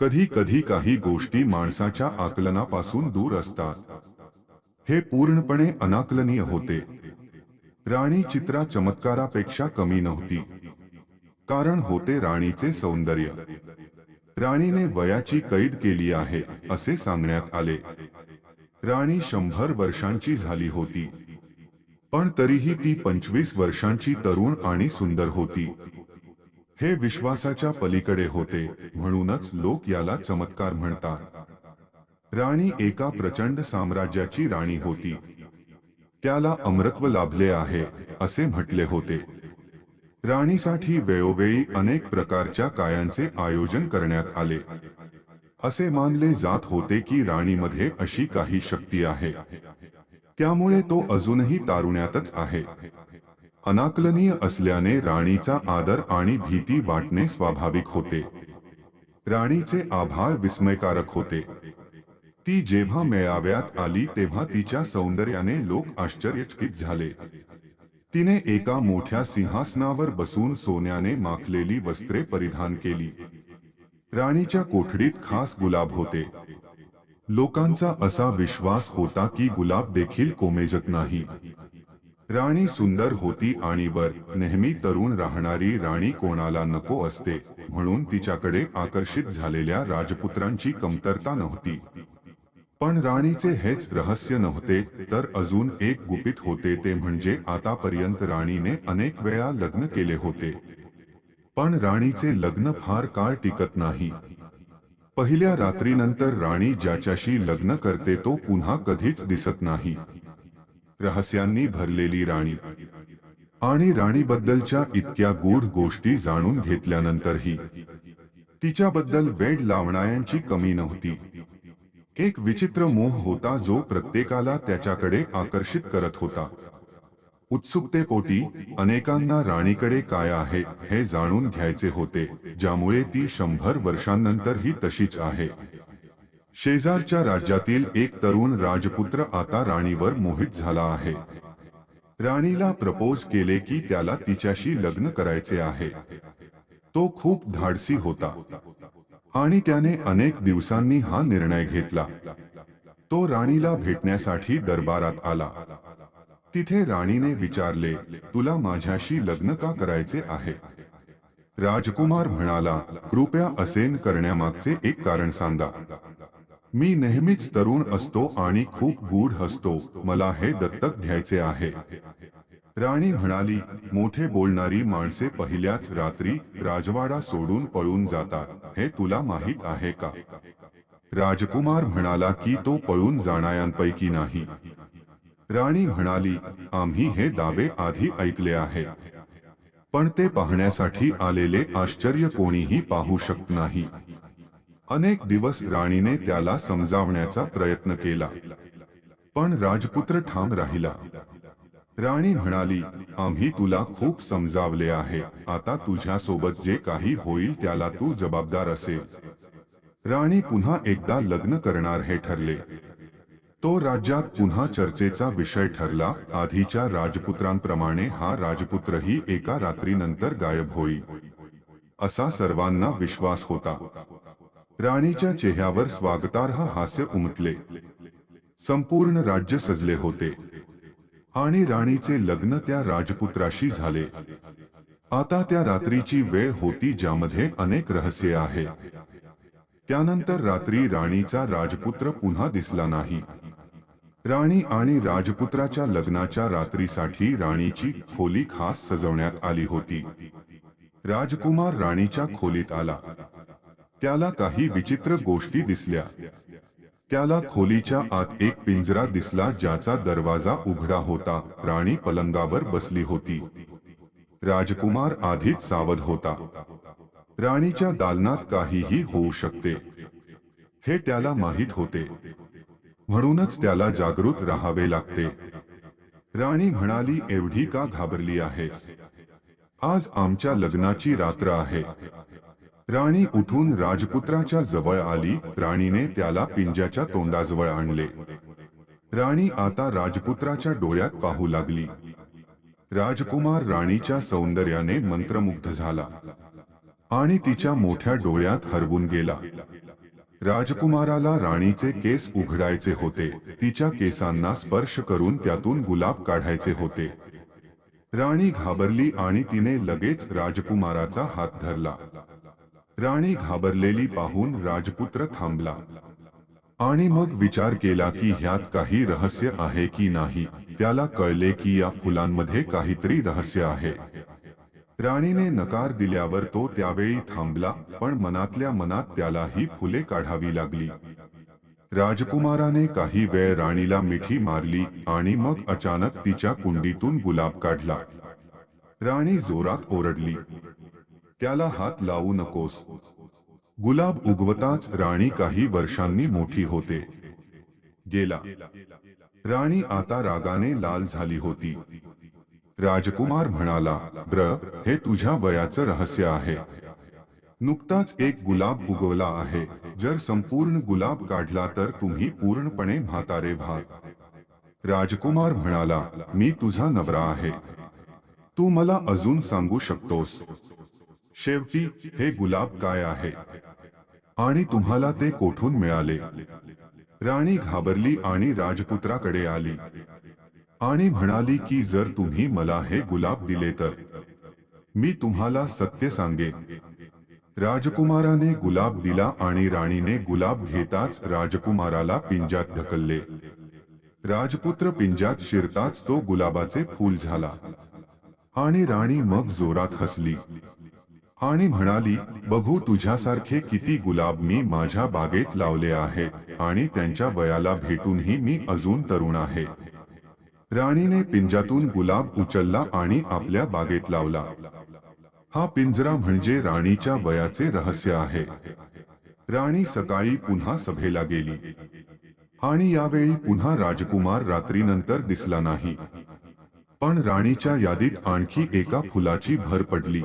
कधी कधी काही गोष्टी माणसाच्या आकलनापासून दूर असतात. हे पूर्णपणे अनाकलनीय होते. राणी चित्रा चमत्कारापेक्षा कमी नव्हती. कारण होते राणीचे सौंदर्य. राणीने वयाची कैद केली आहे, असे सांगण्यात आले. राणी शंभर वर्षांची झाली होती. पण तरीही ती पंचवीस वर्षांची तरुण आणि सुंदर होती. हे विश्वासाच्या पलीकडे होते, म्हणूनच लोक याला चमत्कार म्हणतात. राणी एका प्रचंड साम्राज्याची राणी होती. त्याला अमृत्व लाभले आहे, असे म्हटले होते. राणीसाठी वेळोवेळी अनेक प्रकारच्या कायांचे आयोजन करण्यात आले. असे मानले जात होते की राणीमध्ये अशी काही शक्ती आहे. त्यामुळे तो अजूनही तारुण्यातच आहे. अनाकलनीय असल्याने राणीचा आदर आणि भीती वाटणे स्वाभाविक होते. राणीचे आभार विस्मयकारक होते. ती जेव्हा मेळाव्यात आली तेव्हा तिच्या सौंदर्याने लोक आश्चर्यचकित झाले. तिने एका मोठ्या सिंहासनावर बसून सोन्याने माखलेली वस्त्रे परिधान केली. राणीच्या कोठडीत खास गुलाब होते. लोकांचा असा विश्वास होता की गुलाब देखील कोमेजत नाही. राणी सुंदर होती आणि वर नेहमी तरुण राहणारी राणी कोणाला नको असते म्हणून तिच्याकडे आकर्षित झालेल्या राजपुत्रांची कमतरता नव्हती. पण राणीचे हेच रहस्य नव्हते तर अजून एक गुपित होते ते म्हणजे आतापर्यंत राणीने अनेक वेळा लग्न केले होते. पण राणीचे लग्न फार काळ टिकत नाही. पहिल्या रात्रीनंतर राणी ज्याच्याशी लग्न करते तो पुन्हा कधीच दिसत नाही. रहस्यांनी भरलेली राणी. आणि राणीबद्दलच्या इतक्या गूढ गोष्टी जाणून घेतल्यानंतरही, तिच्याबद्दल वेड लावणाऱ्यांची कमी नव्हती. एक विचित्र मोह होता जो प्रत्येकाला त्याच्याकडे आकर्षित करत होता. उत्सुकतेपोटी अनेकांना राणीकडे काय आहे हे जाणून घ्यायचे होते, ज्यामुळे ती शंभर वर्षांनंतरही तशीच आहे. शेजारच्या राज्यातील एक तरुण राजपुत्र आता राणीवर मोहित झाला आहे. राणीला प्रपोज केले की त्याला तिच्याशी लग्न करायचे आहे. तो खूप धाडसी होता आणि त्याने अनेक दिवसांनी हा निर्णय घेतला. तो राणीला भेटण्यासाठी दरबारात आला. तिथे राणीने विचारले तुला माझ्याशी लग्न का करायचे आहे? राजकुमार म्हणाला कृपया असेन करण्यामागचे एक कारण सांगा. मी नेहमीच तरुण असतो आणि खूप गूढ असतो मला हे दत्तक घ्यायचे आहे. राणी म्हणाली, मोठे बोलणारी माणसे पहिल्याच रात्री राजवाडा सोडून पळून जातात. हे तुला माहीत आहे का? राजकुमार म्हणाला की तो पळून जाणाऱ्यांपैकी नाही. राणी म्हणाली, आम्ही हे दावे आधी ऐकले आहे. पण ते पाहण्यासाठी आलेले आश्चर्य कोणीही पाहू शकत नाही. अनेक दिवस राणीने त्याला समजावण्याचा प्रयत्न केला. पण राजपुत्र ठाम राहिला. राणी म्हणाली, आम्ही तुला खूप समजावले आहे. आता तुझ्या सोबत जे काही होईल त्याला तू जबाबदार असेल. राणी पुन्हा एकदा लग्न करणार हे ठरले. तो राज्यात पुन्हा चर्चेचा विषय ठरला. आधीच्या राजपुत्रांप्रमाणे हा राजपुत्रही एका रात्रीनंतर गायब होईल असा सर्वांना विश्वास होता. राणीच्या चेहऱ्यावर स्वागतार्ह हास्य उमटले. संपूर्ण राज्य सजले होते. आणि राणीचे लग्न त्या राजपुत्राशी झाले. आता त्या रात्रीची वेळ होती ज्यामध्ये अनेक रहस्य आहे. त्यानंतर रात्री राणीचा राजपुत्र पुन्हा दिसला नाही. राणी आणि राजपुत्राच्या लग्नाच्या रात्रीसाठी राणीची खोली खास सजवण्यात आली होती. राजकुमार राणीच्या खोलीत आला. त्याला काही विचित्र गोष्टी दिसल्या. त्याला खोलीच्या आत एक पिंजरा दिसला ज्याचा दरवाज़ा उघडा होता. राणी पलंगावर बसली होती. राजकुमार आधीच सावध होता. राणीच्या दालनात काहीही होऊ शकते. हे त्याला माहीत होते. म्हणूनच त्याला जागृत राहावे लागते. राणी म्हणाली, एवढी का घाबरली आहे? आज आमच्या लग्नाची रात्र आहे. राणी उठून राजपुत्राच्या जवळ आली. राणीने त्याला पिंजाच्या तोंडाजवळ आणले. राणी आता राजपुत्राच्या डोळ्यात पाहू लागली. राजकुमार राणीच्या सौंदर्याने मंत्रमुग्ध झाला. आणि तिच्या मोठ्या डोळ्यात हरवून गेला. राजकुमाराला राणीचे केस उघडायचे होते. तिच्या केसांना स्पर्श करून त्यातून गुलाब काढायचे होते. राणी घाबरली आणि तिने लगेच राजकुमाराचा हात धरला. राणी घाबरलेली पाहून राजपुत्र थांबला. आणि मग विचार केला की ह्यात काही रहस्य आहे की नाही, त्याला कळले की या फुलांमध्ये काहीतरी रहस्य आहे. राणीने नकार दिल्यावर तो त्यावेळी थांबला, पण मनातल्या मनात त्याला ही फुले काढावी लागली. राजकुमाराने काही वेळ राणीला मिठी मारली आणि मग अचानक तिच्या कुंडीतून गुलाब काढला. राणी जोरात ओरडली. त्याला हात लावू नकोस. गुलाब उगवताच राणी काही वर्षांनी मोठी होते. गेला. राणी आता रागाने लाल झाली होती. राजकुमार म्हणाला, ब्र, हे तुझ्या वयाचं रहस्य आहे. नुकताच एक गुलाब उगवला आहे. जर संपूर्ण गुलाब काढला तर तुम्ही पूर्णपणे म्हातारे व्हाल. राजकुमार म्हणाला, मी तुझा नवरा आहे. तू मला अजून सांगू शकतोस. शेवटी हे गुलाब काय आहे? आणि तुम्हाला ते कोठून मिळाले? राणी घाबरली आणि राजपुत्राकडे आली. आणि म्हणाली की, जर तुम्ही मला हे गुलाब दिले तर मी तुम्हाला सत्य सांगेन. राजकुमाराने गुलाब दिला आणि राणीने गुलाब घेताच राजकुमाराला पिंजात ढकलले. राजपुत्र पिंजात शिरताच तो गुलाबाचे फूल झाला. आणि राणी मग जोरात हसली. आणि म्हणाली, बघू, तुझ्यासारखे किती गुलाब मी माझ्या बागेत लावले आहेत आणि त्यांच्या वयाला भेटूनही मी अजून तरुण आहे. राणीने पिंजातून गुलाब उचलला आणि आपल्या बागेत लावला. हा पिंजरा म्हणजे राणीच्या वयाचे रहस्य आहे. राणी सकाळी पुन्हा सभेला गेली. आणि यावेळी पुन्हा राजकुमार रात्रीनंतर दिसला नाही. पण राणीच्या यादीत आणखी एका फुलाची भर पडली.